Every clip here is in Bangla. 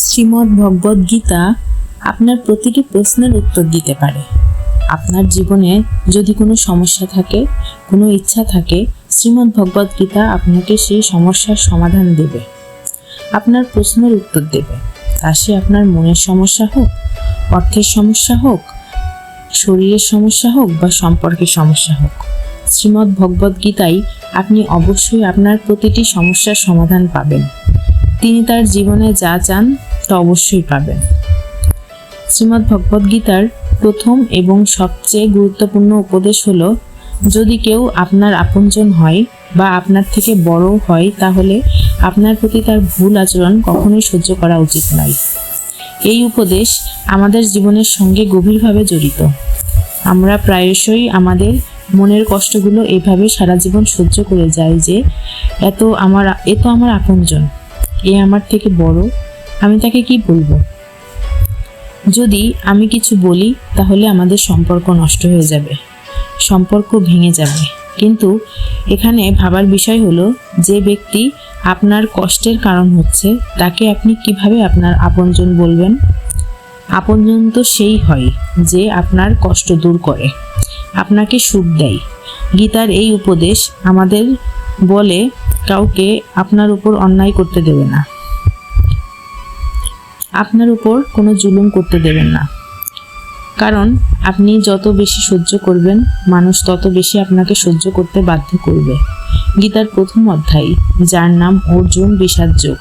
শ্রীমদ্ ভগবদ গীতা আপনার প্রতিটি প্রশ্নের উত্তর দিতে পারে। আপনার জীবনে যদি কোনো সমস্যা থাকে, কোনো ইচ্ছা থাকে, শ্রীমদ্ ভগবদ গীতা আপনাকে সেই সমস্যার সমাধান দেবে। আপনার প্রশ্নের উত্তর দেবে। তা সে আপনার মনের সমস্যা হোক, অর্থের সমস্যা হোক, শরীরের সমস্যা হোক বা সম্পর্কের সমস্যা হোক। শ্রীমদ্ ভগবদ গীতায় আপনি অবশ্যই আপনার প্রতিটি সমস্যার সমাধান পাবেন। তিনি তার জীবনে যা চান তা অবশ্যই পাবেন শ্রীমদ্ ভগবদ গীতার প্রথম এবং সবচেয়ে গুরুত্বপূর্ণ উপদেশ হলো, যদি কেউ আপনার আপনজন হয় বা আপনার থেকে বড় হয়, তাহলে আপনার প্রতি তার ভুল আচরণ কখনোই সহ্য করা উচিত নয়। এই উপদেশ আমাদের জীবনের সঙ্গে গভীরভাবে জড়িত। আমরা প্রায়শই আমাদের মনের কষ্টগুলো এভাবে সারা জীবন সহ্য করে যাই যে, এত আমার, এ তো আমার আপনজন, এ আমার থেকে বড় আমি তাকে কি বলব? যদি আমি কিছু বলি, তাহলে আমাদের সম্পর্ক নষ্ট হয়ে যাবে। সম্পর্ক ভেঙে যাবে। কিন্তু এখানে ভাবার বিষয় হলো, যে ব্যক্তি আপনার কষ্টের কারণ হচ্ছে, তাকে আপনি কীভাবে আপনার আপনজন বলবেন? আপনজন তো সেই হয়, যে আপনার কষ্ট দূর করে, আপনাকে সুখ দেয়। গীতার এই উপদেশ আমাদের বলে, কাউকে আপনার উপর অন্যায় করতে দেবে না। আপনার উপর কোনো জুলুম করতে দেবেন না। কারণ আপনি যত বেশি সহ্য করবেন, মানুষ তত বেশি আপনাকে সহ্য করতে বাধ্য করবে। গীতার প্রথম অধ্যায়, যার নাম অর্জুন বিষাদ যোগ।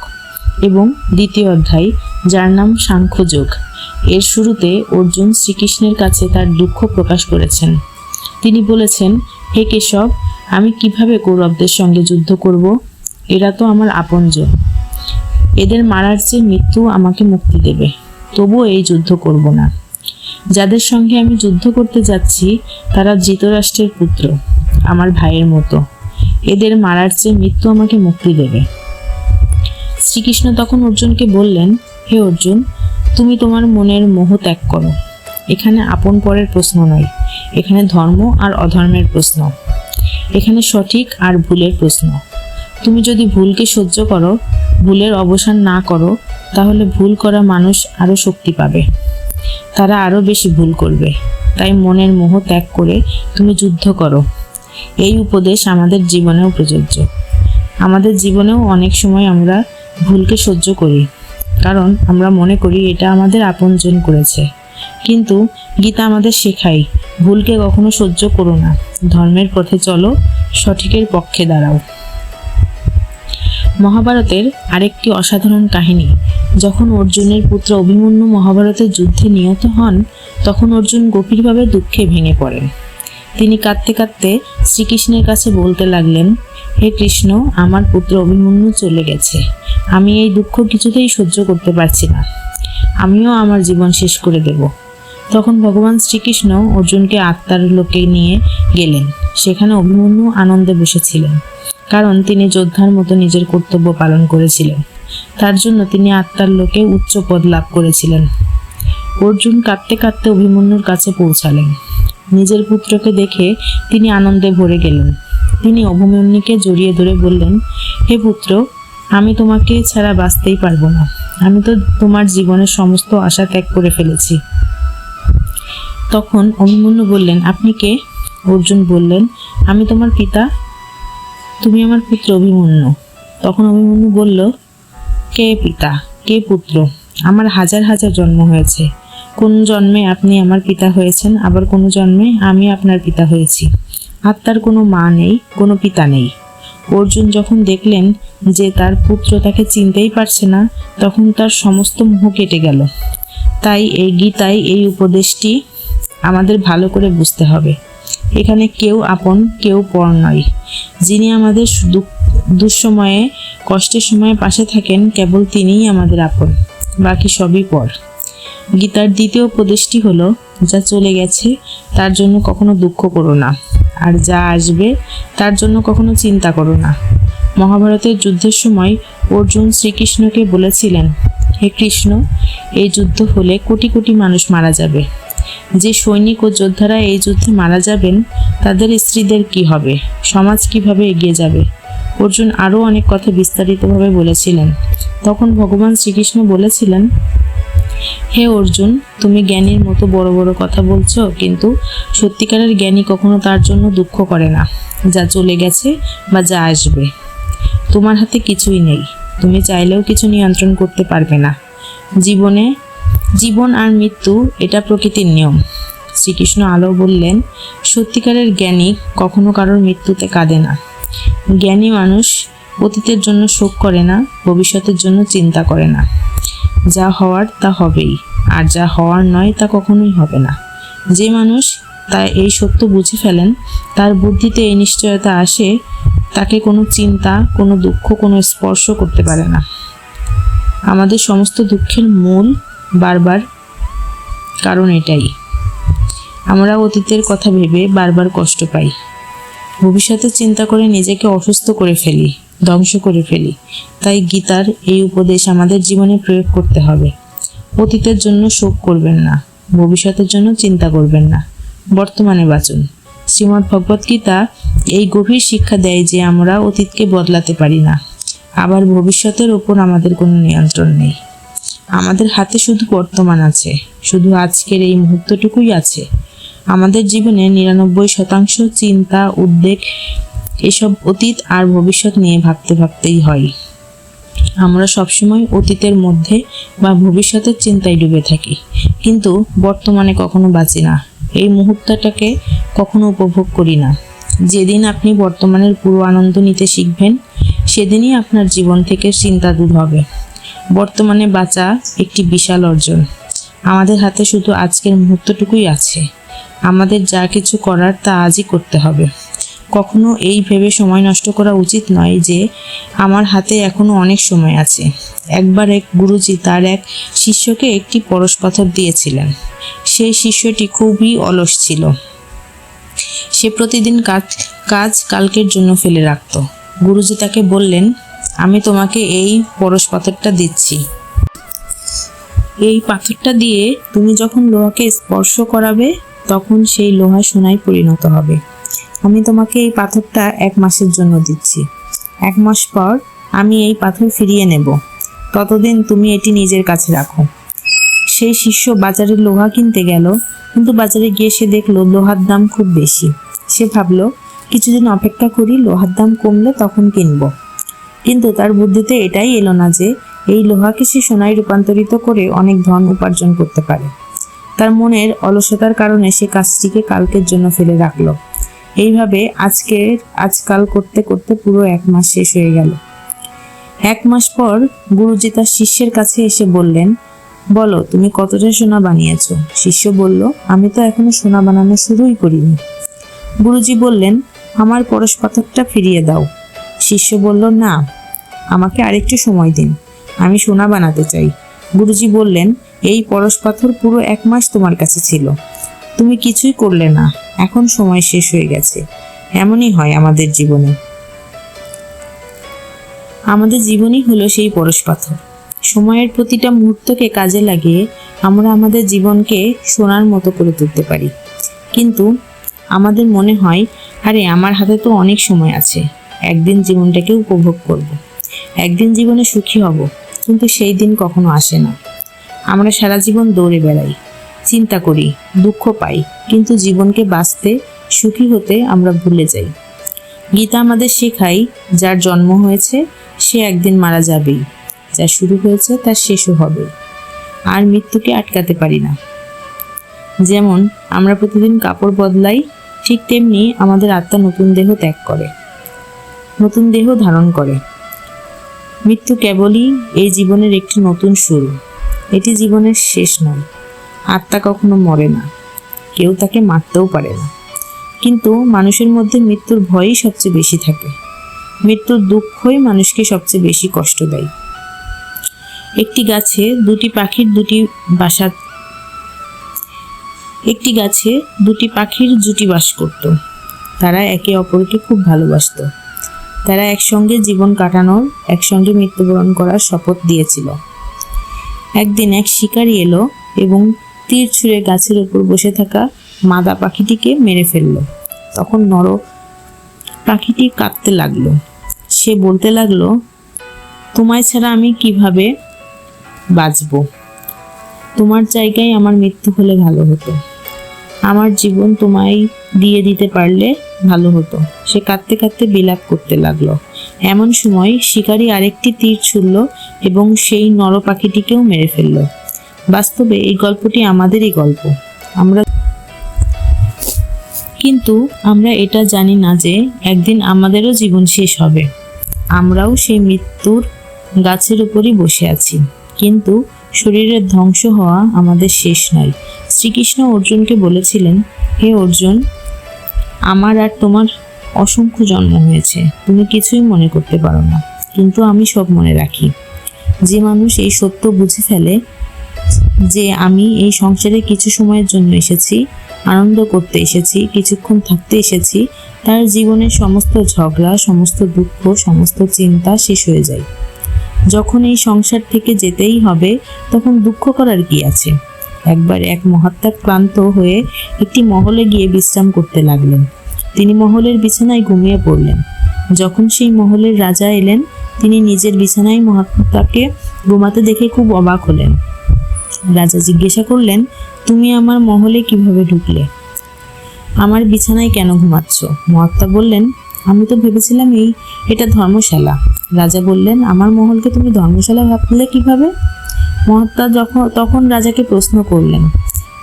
এবং দ্বিতীয় অধ্যায়, যার নাম সাংখ্য যোগ। এর শুরুতে অর্জুন শ্রীকৃষ্ণের কাছে তার দুঃখ প্রকাশ করেছেন। তিনি বলেছেন, হে কেশব, আমি কীভাবে কৌরবদের সঙ্গে যুদ্ধ করব? এরা তো আমার আপনজন। এদের মারার চেয়ে মৃত্যু আমাকে মুক্তি দেবে। তবুও এই যুদ্ধ করব না। যাদের সঙ্গে আমি যুদ্ধ করতে যাচ্ছি, তারা ধৃতরাষ্ট্রের পুত্র, আমার ভাইয়ের মতো। এদের মারার চেয়ে মৃত্যু আমাকে মুক্তি দেবে। শ্রীকৃষ্ণ তখন অর্জুনকে বললেন, হে অর্জুন, তুমি তোমার মনের মোহ ত্যাগ করো। এখানে আপন পরের প্রশ্ন নয়, এখানে ধর্ম আর অধর্মের প্রশ্ন। এখানে সঠিক আর ভুলের প্রশ্ন। তুমি যদি ভুলকে সহ্য করো, ভুলের অবসান না করো, তাহলে ভুল করা মানুষ আরও শক্তি পাবে। তারা আরও বেশি ভুল করবে। তাই মনের মোহ ত্যাগ করে তুমি যুদ্ধ করো। এই উপদেশ আমাদের জীবনেও প্রযোজ্য। আমাদের জীবনেও অনেক সময় আমরা ভুলকে সহ্য করি, কারণ আমরা মনে করি এটা আমাদের আপনজন করেছে। কিন্তু গীতা আমাদের শেখাই ভুলকে কখনো সহ্য করো না। ধর্মের পথে চলো, সঠিকের পক্ষে দাঁড়াও। মহাভারতের আরেকটি অসাধারণ কাহিনী। যখন অর্জুনের পুত্র অভিমন্যু মহাভারতের যুদ্ধে নিহত হন, তখন অর্জুন গভীরভাবে দুঃখে ভেঙে পড়েন। তিনি কাঁদতে কাঁদতে শ্রীকৃষ্ণের কাছে বলতে লাগলেন, হে কৃষ্ণ, আমার পুত্র অভিমন্যু চলে গেছে। আমি এই দুঃখ কিছুতেই সহ্য করতে পারছি না। আমিও আমার জীবন শেষ করে দেব। তখন ভগবান শ্রীকৃষ্ণ অর্জুনকে আত্মার লোকে নিয়ে গেলেন। সেখানে অভিমন্যু আনন্দে বসেছিলেন। কারণ তিনি যোদ্ধার মতো নিজের কর্তব্য পালন করেছিলেন। তার জন্য তিনি আত্মার লোকে উচ্চ পদ লাভ করেছিলেন। অর্জুন কাঁদতে কাঁদতে অভিমন্যুর কাছে পৌঁছালেন। নিজের পুত্রকে দেখে তিনি আনন্দে ভরে গেলেন। তিনি অভিমন্যুকে জড়িয়ে ধরে বললেন, হে পুত্র, আমি তোমাকে ছাড়া বাঁচতেই পারব না। আমি তো তোমার জীবনের সমস্ত আশা ত্যাগ করে ফেলেছি। তখন অভিমন্যু বললেন, আপনি কে? অর্জুন বললেন, আমি তোমার পিতা। তুমি আমার পুত্র অভিমন্যু। তখন অভিমন্যু বলল, কে পিতা? কে পুত্র? আমার হাজার হাজার জন্ম হয়েছে। কোন জন্মে আপনি আমার পিতা হয়েছেন, আবার কোনো জন্মে আমি আপনার পিতা হয়েছি। আত্মার কোনো মা নেই, কোনো পিতা নেই। অর্জুন যখন দেখলেন যে তার পুত্র তাকে চিনতেই পারছে না, তখন তার সমস্ত মোহ কেটে গেল। তাই এই গীতায় এই উপদেশটি আমাদের ভালো করে বুঝতে হবে। এখানে কেউ আপন, কেউ পর নয়। যিনি আমাদের দুঃসময়ে, কষ্টের সময়ে পাশে থাকেন, কেবল তিনিই আমাদের আপন, বাকি সবই পর। গীতার দ্বিতীয় উপদেশটি হলো, যা চলে গেছে, তার জন্য কখনো দুঃখ করো না। আর যা আসবে, তার জন্য কখনো চিন্তা করো না। মহাভারতের যুদ্ধের সময় অর্জুন শ্রীকৃষ্ণকে বলেছিলেন, হে কৃষ্ণ, এই যুদ্ধ হলে কোটি কোটি মানুষ মারা যাবে। যে সৈনিক ও যোদ্ধারা এই যুদ্ধে মারা যাবেন, তাদের স্ত্রীদের কি হবে? সমাজ কীভাবে এগিয়ে যাবে? অর্জুন আরও অনেক কথা বিস্তারিতভাবে বলেছিলেন। তখন ভগবান শ্রীকৃষ্ণ বলেছিলেন, হে অর্জুন, তুমি জ্ঞানীর মতো বড় বড় কথা বলছো, কিন্তু সত্যিকারের জ্ঞানী কখনো তার জন্য দুঃখ করে না। যা চলে গেছে বা যা আসবে, তোমার হাতে কিছুই নেই। তুমি চাইলেও কিছু নিয়ন্ত্রণ করতে পারবে না। জীবনে জীবন আর মৃত্যু, এটা প্রকৃতির নিয়ম। শ্রীকৃষ্ণ আলো বললেন, সত্যিকারের জ্ঞানী কখনো কারোর মৃত্যুতে কাঁদে না। জ্ঞানী মানুষ অতীতের জন্য শোক করে না, ভবিষ্যতের জন্য চিন্তা করে না। যা হওয়ার তা হবেই, আর যা হওয়ার নয় তা কখনোই হবে না। যে মানুষ তা এই সত্য বুঝে ফেলেন, তার বুদ্ধিতে এই নিশ্চয়তা আসে, তাকে কোনো চিন্তা, কোনো দুঃখ, কোনো স্পর্শ করতে পারে না। আমাদের সমস্ত দুঃখের মূল বারবার। কারণ এটাই। আমরা অতীতের কথা ভেবে বারবার কষ্ট পাই। ভবিষ্যতের চিন্তা করে নিজেকে অসুস্থ করে ফেলি, ধ্বংস করে ফেলি। তাই গীতার এই উপদেশ আমাদের জীবনে প্রয়োগ করতে হবে। অতীতের জন্য শোক করবেন না, ভবিষ্যতের জন্য চিন্তা করবেন না। বর্তমানে বাঁচুন। শ্রীমদ্ ভগবত গীতা এই গভীর শিক্ষা দেয় যে আমরা অতীতকে বদলাতে পারি না। আবার ভবিষ্যতের ওপর আমাদের কোনো নিয়ন্ত্রণ নেই। আমাদের হাতে শুধু বর্তমান আছে। শুধু আজকের এই মুহূর্তটুকুই আছে। আমাদের জীবনে নিরানব্বই শতাংশ চিন্তা, উদ্বেগ এসব অতীত আর ভবিষ্যৎ নিয়ে ভাবতে ভাবতেই হয়। আমরা সবসময় অতীতের মধ্যে বা ভবিষ্যতের চিন্তায় ডুবে থাকি। কিন্তু বর্তমানে কখনো বাঁচি না। এই মুহূর্তটাকে কখনো উপভোগ করি না। যেদিন আপনি বর্তমানের পুরো আনন্দ নিতে শিখবেন, সেদিনই আপনার জীবন থেকে চিন্তা দূর হবে। বর্তমানে বাঁচা একটি বিশাল অর্জন। আমাদের হাতে শুধু আজকের মুহূর্তটুকুই আছে। আমাদের যা কিছু করার তা আজই করতে হবে। কখনো এই ভেবে সময় নষ্ট করা উচিত নয় যে, আমার হাতে এখনও অনেক সময় আছে। একবার এক গুরুজি তার এক শিষ্যকে একটি পরশ পাথর দিয়েছিলেন। সেই শিষ্যটি খুবই অলস ছিল। সে প্রতিদিন কাজ কাজ কালকের জন্য ফেলে রাখত। গুরুজি তাকে বললেন আমি তোমাকে এই পরশ পাথরটা দিচ্ছি। এই পাথরটা দিয়ে তুমি যখন লোহাকে স্পর্শ করাবে, তখন সেই লোহা সোনায় পরিণত হবে। আমি তোমাকে এই পাথরটা এক মাসের জন্য দিচ্ছি। এক মাস পর আমি এই পাথর ফিরিয়ে নেব। ততদিন তুমি এটি নিজের কাছে রাখো। সেই শিষ্য বাজারে লোহা কিনতে গেল, কিন্তু বাজারে গিয়ে সে দেখল লোহার দাম খুব বেশি। সে ভাবলো, কিছুদিন অপেক্ষা করি লোহার দাম কমলে তখন কিনবো। কিন্তু তার বুদ্ধিতে এটাই এলো না যে এই লোহাকে সে সোনায় রূপান্তরিত করে অনেক ধন উপার্জন করতে পারে। তার মনের অলসতার কারণে সে কাজটিকে কালকের জন্য ফেলে রাখল। এইভাবে আজকের আজকাল করতে করতে পুরো এক মাস শেষ হয়ে গেল। এক মাস পর গুরুজি তার শিষ্যের কাছে এসে বললেন, বলো, তুমি কতটা সোনা বানিয়েছ? শিষ্য বলল, আমি তো এখনও সোনা বানানো শুরুই করিনি। গুরুজি বললেন, আমার পরশ পাথরটা ফিরিয়ে দাও। শিষ্য বলল, না, আমাকে আরেকটু সময় দিন, আমি সোনা বানাতে চাই। গুরুজি বললেন, এই পরশ পাথর পুরো এক মাস তোমার কাছে ছিল। তুমি কিছুই করলে না, এখন সময় শেষ হয়ে গেছে। এমনই হয় আমাদের জীবনে। আমাদের জীবনই হলো সেই পরশ পাথর। সময়ের প্রতিটা মুহূর্তকে কাজে লাগিয়ে আমরা আমাদের জীবনকে সোনার মতো করে তুলতে পারি। কিন্তু আমাদের মনে হয়, আরে, আমার হাতে তো অনেক সময় আছে। একদিন জীবনটাকে উপভোগ করব। একদিন জীবনে সুখী হব, কিন্তু সেই দিন কখনো আসে না। আমরা সারা জীবন দৌড়ে বেড়াই, চিন্তা করি, দুঃখ পাই, কিন্তু জীবনকে বাঁচতে, সুখী হতে আমরা ভুলে যাই। গীতা আমাদের শেখাই, যার জন্ম হয়েছে, সে একদিন মারা যাবেই। যা শুরু হয়েছে, তার শেষও হবে। আর মৃত্যুকে আটকাতে পারি না। যেমন, আমরা প্রতিদিন কাপড় বদলাই, ঠিক তেমনি আমাদের আত্মা নতুন দেহ ত্যাগ করে। নতুন দেহ ধারণ করে। মৃত্যু কেবলই এই জীবনের একটি নতুন শুরু। এটি জীবনের শেষ নয়। আত্মা কখনো মরে না। কেউ তাকে মারতেও পারে না। কিন্তু মানুষের মধ্যে মৃত্যুর ভয়ই সবচেয়ে বেশি থাকে। মৃত্যুর দুঃখই মানুষকে সবচেয়ে বেশি কষ্ট দেয়। একটি গাছে দুটি পাখির দুটি বাসা একটি গাছে দুটি পাখির জুটি বাস করত। তারা একে অপরকে খুব ভালোবাসত। তারা একসঙ্গে জীবন কাটানোর, একসঙ্গে মৃত্যুবরণ করার শপথ দিয়েছিল। একদিন এক শিকারী এলো এবং তীর ছুঁড়ে গাছের উপর বসে থাকা মাদা পাখিটিকে মেরে ফেলল। তখন নর পাখিটি কাঁদতে লাগল। সে বলতে লাগল, তোমায় ছাড়া আমি কীভাবে বাঁচব? তোমার জায়গায় আমার মৃত্যু হলে ভালো হতো। আমার জীবন তোমায় দিয়ে দিতে পারলে ভালো হতো। সে কাঁদতে কাঁদতে বিলাপ করতে লাগল। এমন সময় শিকারী আরেকটি তীর ছুড়ল এবং সেই নর পাখিটিকেও মেরে ফেলল। বাস্তবে এই গল্পটি আমাদেরই গল্প। আমরা কিন্তু আমরা এটা জানি না যে একদিন আমাদেরও জীবন শেষ হবে। আমরাও সেই মৃত্যুর গাছের উপরই বসে আছি। কিন্তু শরীরের ধ্বংস হওয়া আমাদের শেষ নয়। শ্রীকৃষ্ণ অর্জুনকে বলেছিলেন, হে অর্জুন, আমার আর তোমার অসংখ্য জন্ম হয়েছে। তুমি কিছুই মনে করতে পারো না। কিন্তু আমি সব মনে রাখি। যে মানুষ এই সত্য বুঝে ফেলে যে আমি এই সংসারে কিছু সময়ের জন্য এসেছি, আনন্দ করতে এসেছি, কিছুক্ষণ থাকতে এসেছি, তার জীবনের সমস্ত ঝগড়া, সমস্ত দুঃখ, সমস্ত চিন্তা শেষ হয়ে যায়। যখন এই সংসার থেকে যেতেই হবে, তখন দুঃখ করার কি আছে? একবার এক মহাত্মা ক্লান্ত হয়ে একটি মহলে গিয়ে বিশ্রাম করতে লাগলেন। তিনি মহলের বিছানায় ঘুমিয়ে পড়লেন। যখন সেই মহলের রাজা এলেন, তিনি নিজের বিছানায় মহাত্মাকে ঘুমাতে দেখে খুব অবাক হলেন। রাজা জিজ্ঞাসা করলেন, তুমি আমার মহলে কীভাবে ঢুকলে? আমার বিছানায় কেন ঘুমাচ্ছ? মহাত্মা বললেন, আমি তো ভেবেছিলাম এই, এটা ধর্মশালা। রাজা বললেন, আমার মহলকে তুমি ধর্মশালা ভাবলে কীভাবে? মহাত্মা যখন তখন রাজাকে প্রশ্ন করলেন,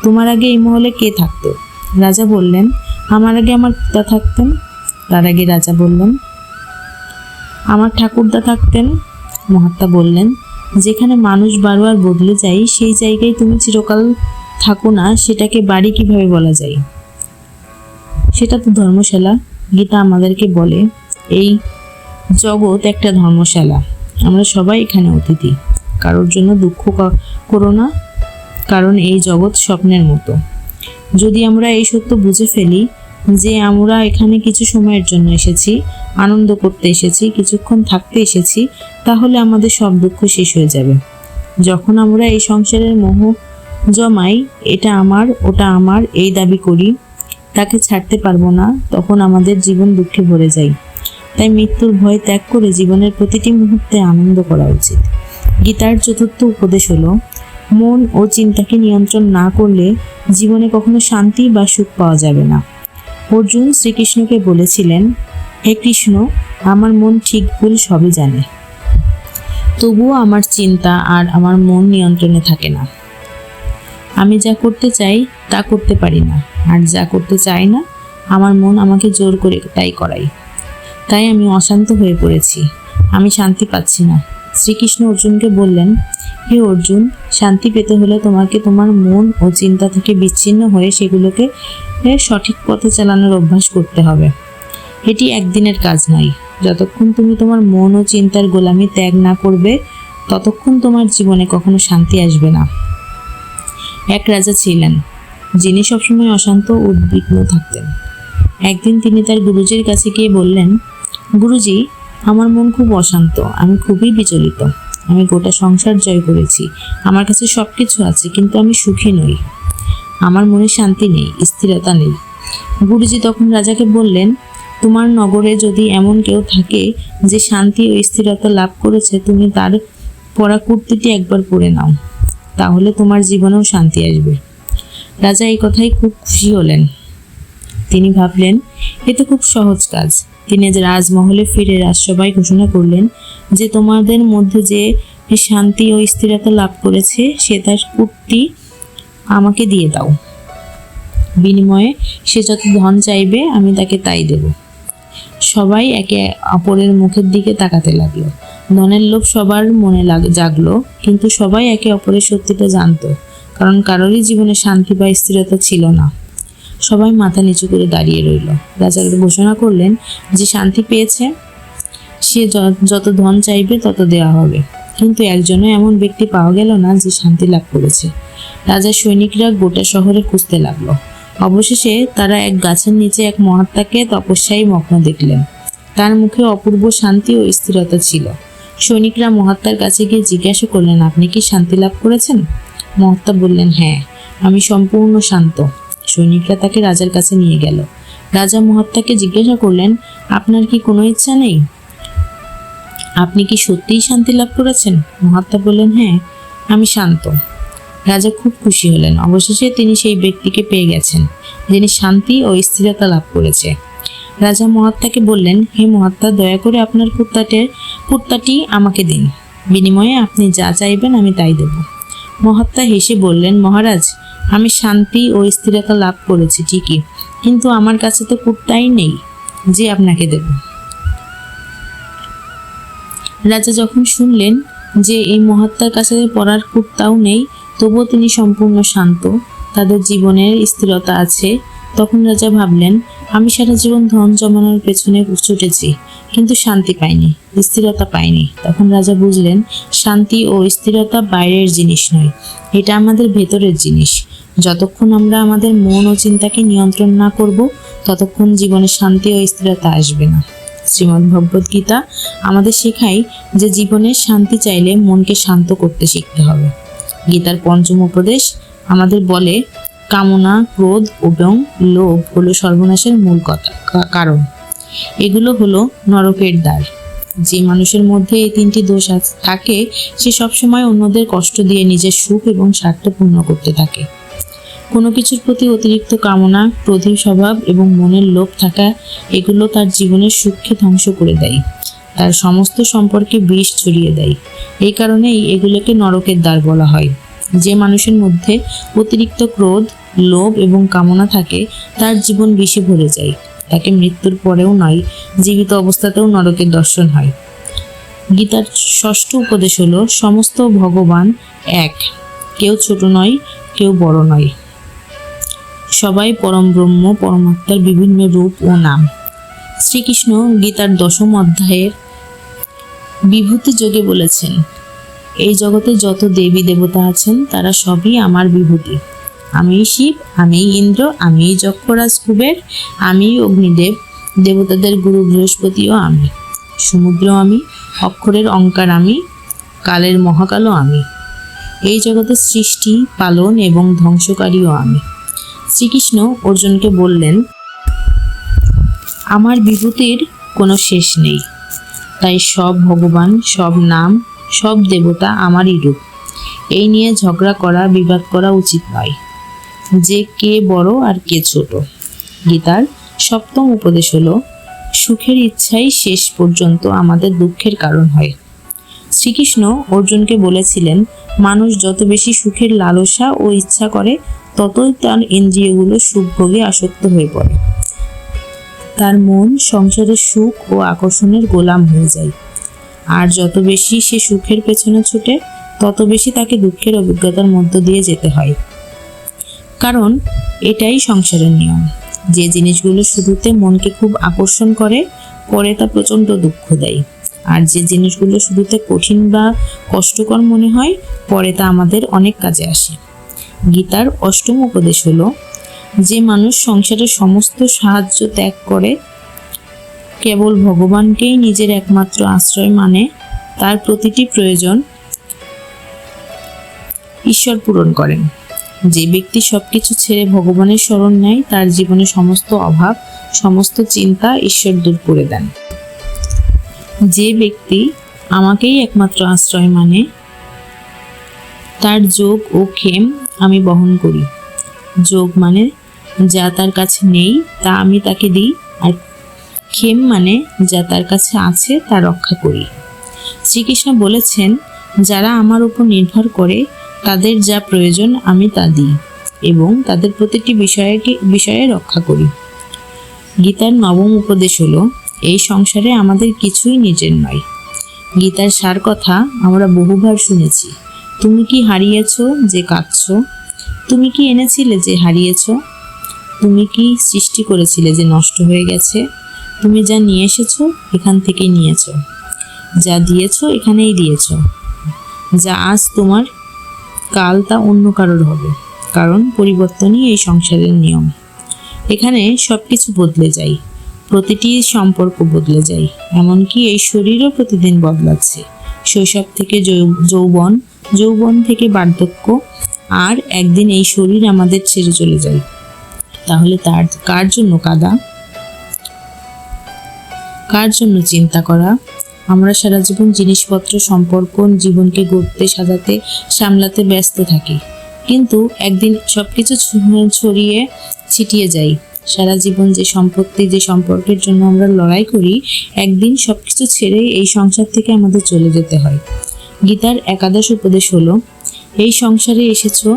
তোমার আগে এই মহলে কে থাকত? রাজা বললেন, আমার আগে আমার পিতা থাকতেন। তার আগে রাজা বললেন, আমার ঠাকুরদা থাকতেন। মহাত্মা বললেন, যেখানে মানুষ বারবার বদলে যায়, সেই জায়গায় তুমি চিরকাল থাকো না, সেটাকে বাড়ি কীভাবে বলা যায়? সেটা তো ধর্মশালা। গীতা আমাদেরকে বলে, এই জগৎ একটা ধর্মশালা। আমরা সবাই এখানে অতিথি। কারোর জন্য দুঃখ করো না, কারণ এই জগৎ স্বপ্নের মতো। যদি আমরা এই সত্য বুঝে ফেলি যে আমরা এখানে কিছু সময়ের জন্য এসেছি, আনন্দ করতে এসেছি, কিছুক্ষণ থাকতে এসেছি, তাহলে আমাদের সব দুঃখ শেষ হয়ে যাবে। যখন আমরা এই সংসারের মোহ জমাই, এটা আমার, ওটা আমার, এই দাবি করি, তাকে ছাড়তে পারব না, তখন আমাদের জীবন দুঃখে ভরে যায়। তাই মৃত্যুর ভয় ত্যাগ করে জীবনের প্রতিটি মুহূর্তে আনন্দ করা উচিত। গীতার চতুর্থ উপদেশ হলো, মন ও চিন্তাকে নিয়ন্ত্রণ না করলে জীবনে কখনো শান্তি বা সুখ পাওয়া যাবে না। অর্জুন শ্রীকৃষ্ণকে বলেছিলেন, হে কৃষ্ণ, আমার মন ঠিক ভুল সবই জানে। তবুও আমার চিন্তা আর আমার মন নিয়ন্ত্রণে থাকে না। আমি যা করতে চাই, তা করতে পারি না। আর যা করতে চাই না, আমার মন আমাকে জোর করে তাই করাই তাই আমি অশান্ত হয়ে পড়েছি। আমি শান্তি পাচ্ছি না। শ্রীকৃষ্ণ অর্জুনকে বললেন, হে অর্জুন, শান্তি পেতে হলে তোমাকে তোমার মন ও চিন্তা থেকে বিচ্ছিন্ন হয়ে সেগুলোকে সঠিক পথে চালানোর অভ্যাস করতে হবে। এটি একদিনের কাজ নয়। যতক্ষণ তুমি তোমার মন ও চিন্তার গোলামি ত্যাগ না করবে, ততক্ষণ তোমার জীবনে কখনো শান্তি আসবে না। এক রাজা ছিলেন, যিনি সবসময় অশান্ত, উদ্বিগ্ন থাকতেন। একদিন তিনি তার গুরুজির কাছে গিয়ে বললেন, গুরুজি আমার মন খুব অশান্ত, আমি খুবই বিচলিত। আমি গোটা সংসার জয় করেছি। আমার কাছে সব কিছু আছে, কিন্তু আমি সুখী নই। আমার মনে শান্তি নেই, স্থিরতা নেই। গুরুজি তখন রাজাকে বললেন, তোমার নগরে যদি এমন কেউ থাকে যে শান্তি ও স্থিরতা লাভ করেছে, তুমি তার পরা কুর্তিটি একবার পরে নাও। তাহলে তোমার জীবনেও শান্তি আসবে। রাজা এই কথাই খুব খুশি হলেন। তিনি ভাবলেন, এ তো খুব সহজ কাজ। তিনি যে রাজমহলে ফিরে রাজসভায় ঘোষণা করলেন যে তোমাদের মধ্যে যে শান্তি ও স্থিরতা লাভ করেছে, সে তার কুর্তি আমাকে দিয়ে দাও। বিনিময়ে সে যত ধন চাইবে, আমি তাকে তাই দেব। সবাই একে অপরের মুখের দিকে তাকাতে লাগল। ধনের লোভ সবার মনে জাগলো, কিন্তু সবাই একে অপরের সত্যিটা জানতো, কারণ কারোরই জীবনে শান্তি বা স্থিরতা ছিল না। সবাই মাথা নিচু করে দাঁড়িয়ে রইল। রাজা ঘোষণা করলেন যে শান্তি পেয়েছে, সে যত ধন চাইবে তত দেওয়া হবে। কিন্তু একজনও এমন ব্যক্তি পাওয়া গেল না যে শান্তি লাভ করেছে। রাজার সৈনিকরা গোটা শহরে খুঁজতে লাগল। অবশেষে তারা এক গাছের নিচে এক মহাত্মাকে তপস্যায় মগ্ন দেখলেন। তার মুখে অপূর্ব শান্তি ও স্থিরতা ছিল। সৈনিকরা মহাত্মার কাছে গিয়ে জিজ্ঞাসা করলেন, আপনি কি শান্তি লাভ করেছেন? মহাত্মা বললেন হ্যাঁ আমি সম্পূর্ণ শান্ত। সৈনিকরা তাকে রাজার কাছে নিয়ে গেল। রাজা মহাত্মাকে জিজ্ঞাসা করলেন, আপনার কি কোনো ইচ্ছা নেই? আপনি কি সত্যিই শান্তি লাভ করেছেন? মহাত্মা বললেন হ্যাঁ আমি শান্ত। রাজা খুব খুশি হলেন। অবশেষে তিনি সেই ব্যক্তিকে পেয়ে গেছেন, যিনি শান্তি ও স্থিরতা লাভ করেছে। রাজা মহাত্মাকে বললেন, হে মহাত্মা, দয়া করে আপনার কুত্তাটের কুত্তাটি আমাকে দিন। বিনিময়ে আপনি যা চাইবেন আমি তাই দেব। মহাত্মা হেসে বললেন, মহারাজ আমি শান্তি ও স্থিরতা লাভ করেছি, ঠিকই। কিন্তু আমার কাছে তো কুত্তাই নেই, যে আপনাকে দেব। রাজা যখন শুনলেন যে এই মহাত্মার কাছে পড়ার কুত্তাও নেই, তবুও তিনি সম্পূর্ণ শান্ত, তাদের জীবনের স্থিরতা আছে, তখন রাজা ভাবলেন, আমি সারা জীবন ধন জমানোর পেছনে ছুটেছি, কিন্তু শান্তি পাইনি, স্থিরতা পাইনি। তখন রাজা বুঝলেন, শান্তি ও স্থিরতা বাইরের জিনিস নয়, এটা আমাদের ভেতরের জিনিস। যতক্ষণ আমরা আমাদের মন ও চিন্তাকে নিয়ন্ত্রণ না করব, ততক্ষণ জীবনে শান্তি ও স্থিরতা আসবে না। শ্রীমদ্ ভগবদ গীতা আমাদের শেখায় যে জীবনে শান্তি চাইলে মনকে শান্ত করতে শিখতে হবে। গীতার পঞ্চম উপদেশ আমাদের বলে, কামনা, ক্রোধ এবং লোভ হলো সর্বনাশের মূল কথা কারণ। এগুলো হলো নরকের দ্বার। যে মানুষের মধ্যে এই তিনটি দোষ থাকে, সে সবসময় অন্যদের কষ্ট দিয়ে নিজের সুখ এবং স্বার্থ পূর্ণ করতে থাকে। কোনো কিছুর প্রতি অতিরিক্ত কামনা ক্রোধী স্বভাব এবং মনের লোভ থাকা এগুলো তার জীবনের সুখকে ধ্বংস করে দেয়। তার সমস্ত সম্পর্কে বিষ ছড়িয়ে দেয়। এই কারণেই এগুলোকে নরকের দ্বার বলা হয়। যে মানুষের মধ্যে অতিরিক্ত ক্রোধ, লোভ এবং কামনা থাকে, তার জীবন বিষে ভরে যায়। তাকে মৃত্যুর পরেও নয়, জীবিত অবস্থাতেও নরকের দর্শন হয়। গীতার ষষ্ঠ উপদেশ হল, সমস্ত ভগবান এক। কেউ ছোট নয়, কেউ বড় নয়। সবাই পরম ব্রহ্ম, পরমাত্মার বিভিন্ন রূপ ও নাম। শ্রীকৃষ্ণ গীতার দশম অধ্যায়ের বিভূতি যোগে বলেছেন, এই জগতে যত দেবী দেবতা আছেন, তারা সবই আমার বিভূতি। আমি শিব আমি ইন্দ্র আমি যক্ষরাজ কুবের আমি অগ্নিদেব, দেবতাদের গুরু বৃহস্পতিও আমি। সমুদ্র আমি, অক্ষরের অঙ্কার আমি, কালের মহাকালও আমি। এই জগতের সৃষ্টি, পালন এবং ধ্বংসকারীও আমি। শ্রীকৃষ্ণ অর্জুনকে বললেন, আমার বিভূতির কোনো শেষ নেই। তাই সব ভগবান, সব নাম, সব দেবতা আমারই রূপ। এই নিয়ে ঝগড়া করা, বিবাদ করা উচিত নয়। যে কে বড় আর কে ছোট। গীতার সপ্তম উপদেশ হলো, সুখের ইচ্ছাই শেষ পর্যন্ত আমাদের দুঃখের কারণ হয়। শ্রীকৃষ্ণ অর্জুনকে বলেছিলেন, মানুষ যত বেশি সুখের লালসা ও ইচ্ছা করে ততই তার ইন্দ্রিয়গুলো সুখভোগে আসক্ত হয়ে পড়ে। তার মন সংসারের সুখ ও আকর্ষণের গোলাম হয়ে যায়। আর যত বেশি সে সুখের পেছনে ছুটে, তত বেশি তাকে দুঃখের অভিজ্ঞতার মধ্য দিয়ে যেতে হয়। কারণ, এটাই সংসারের নিয়ম। যে জিনিসগুলো শুরুতে মনকে খুব আকর্ষণ করে, পরে তা প্রচণ্ড দুঃখ দেয়। আর যে জিনিসগুলো শুরুতে কঠিন বা কষ্টকর মনে হয়, পরে তা আমাদের অনেক কাজে আসে। গীতার অষ্টম উপদেশ হলো, যে মানুষ সংসারের সমস্ত সাহায্য ত্যাগ করে, কেবল ভগবানকেই নিজের একমাত্র আশ্রয় মানে তার প্রতিটি প্রয়োজন ঈশ্বর পূরণ করেন। যে ব্যক্তি সবকিছু ছেড়ে ভগবানের স্মরণ নেয়, তার জীবনে সমস্ত অভাব, সমস্ত চিন্তা ঈশ্বর দূর করে দেন। যে ব্যক্তি আমাকেই একমাত্র আশ্রয় মানে তার যোগ ও ক্ষেম আমি বহন করি। যোগ মানে যা তার কাছে নেই, তা আমি তাকে দিই, আর ক্ষেম মানে যা তার কাছে আছে, তা রক্ষা করি। শ্রীকৃষ্ণ বলেছেন, যারা আমার উপর নির্ভর করে, তাদের যা প্রয়োজন আমি তা দিই এবং তাদের প্রতিটি বিষয়কে, বিষয়ে রক্ষা করি। গীতার নবম উপদেশ হলো, এই সংসারে আমাদের কিছুই নিজের নয়। গীতার সার কথা আমরা বহুবার শুনেছি। তুমি কি হারিয়েছ যে কাঁদছ? তুমি কি এনেছিলে যে হারিয়েছ? তুমি কি সৃষ্টি করেছিলে যে নষ্ট হয়ে গেছে? তুমি যা নিয়ে এসেছ এখান থেকেই নিয়েছ। যা দিয়েছ এখানেই দিয়েছ। যা আজ তোমার, কাল তা অন্য কারোর হবে, কারণ পরিবর্তনই এই সংসারের নিয়ম। এখানে সব কিছু বদলে যায়, প্রতিটি সম্পর্ক বদলে যায়, এমনকি এই শরীরও প্রতিদিন বদলাচ্ছে। শৈশব থেকে যৌবন যৌবন থেকে বার্ধক্য, আর একদিন এই শরীর আমাদের ছেড়ে চলে যায়। তাহলে তার, কার জন্য কাদা? কার জন্য চিন্তা করা? আমরা সারা জীবন জিনিসপত্র, সম্পর্ক, জীবনকে গড়তে, সাজাতে, সামলাতে ব্যস্ত থাকি। কিন্তু একদিন সবকিছু ছ- ছড়িয়ে ছিটিয়ে যাই সারা জীবন যে সম্পত্তি, যে সম্পর্কের জন্য আমরা লড়াই করি, একদিন সব কিছু ছেড়ে এই সংসার থেকে আমাদের চলে যেতে হয়। গীতার একাদশ উপদেশ হলো, এই সংসারে এসেছ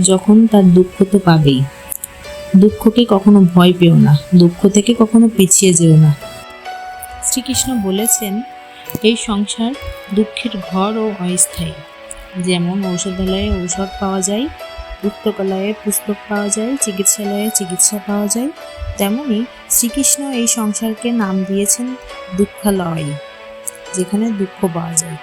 যখন তার দুঃখ তো পাবেই। দুঃখকে কখনো ভয় পেও না, দুঃখ থেকে কখনো পিছিয়ে যেও না। শ্রীকৃষ্ণ বলেছেন, এই সংসার দুঃখের ঘর ও অস্থায়ী। যেমন ঔষধালয়ে ঔষধ পাওয়া যায় পুস্তকালয়ে পুস্তক পাওয়া যায়, চিকিৎসালয়ে চিকিৎসা পাওয়া যায়। তেমনি শ্রীকৃষ্ণ এই সংসারকে নাম দিয়েছেন দুঃখালয়, যেখানে দুঃখ পাওয়া যায়।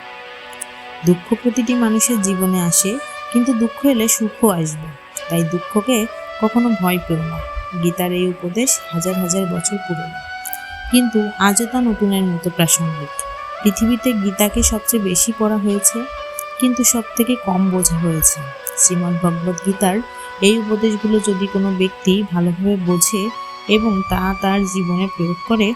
দুঃখ প্রতিটি মানুষের জীবনে আসে, কিন্তু দুঃখ এলে সুখও আসবে। তাই দুঃখকে কখনো ভয় পেও না। গীতার এই উপদেশ হাজার হাজার বছর পুরনো। কিন্তু আজও তা নতুনের মতো প্রাসঙ্গিক। পৃথিবীতে গীতাকে সবচেয়ে বেশি পড়া হয়েছে কিন্তু সব থেকে কম বোঝা হয়েছে। শ্রীমদ্ ভগবদ গীতার এই উপদেশগুলো যদি কোনো ব্যক্তি ভালোভাবে বোঝে এবং তা তার জীবনে প্রয়োগ করে,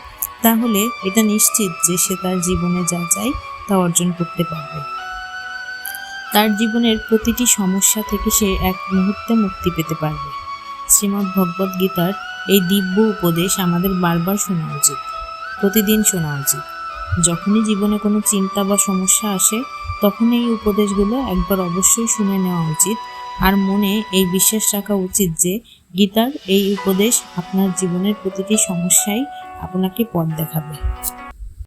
তাহলে এটা নিশ্চিত যে সে তার জীবনে যা চায় তা অর্জন করতে পারবে। তার জীবনের প্রতিটি সমস্যা থেকে সে এক মুহূর্তে মুক্তি পেতে পারবে। শ্রীমদ্ ভগবদ গীতার এই দিব্য উপদেশ আমাদের বারবার শোনা উচিত, প্রতিদিন শোনা উচিত। যখনই জীবনে কোনো চিন্তা বা সমস্যা আসে তখন এই উপদেশগুলো একবার অবশ্যই শুনে নেওয়া উচিত। আর মনে এই বিশ্বাস রাখা উচিত যে গীতার এই উপদেশ আপনার জীবনের প্রতিটি সমস্যায় আপনাকে পথ দেখাবে।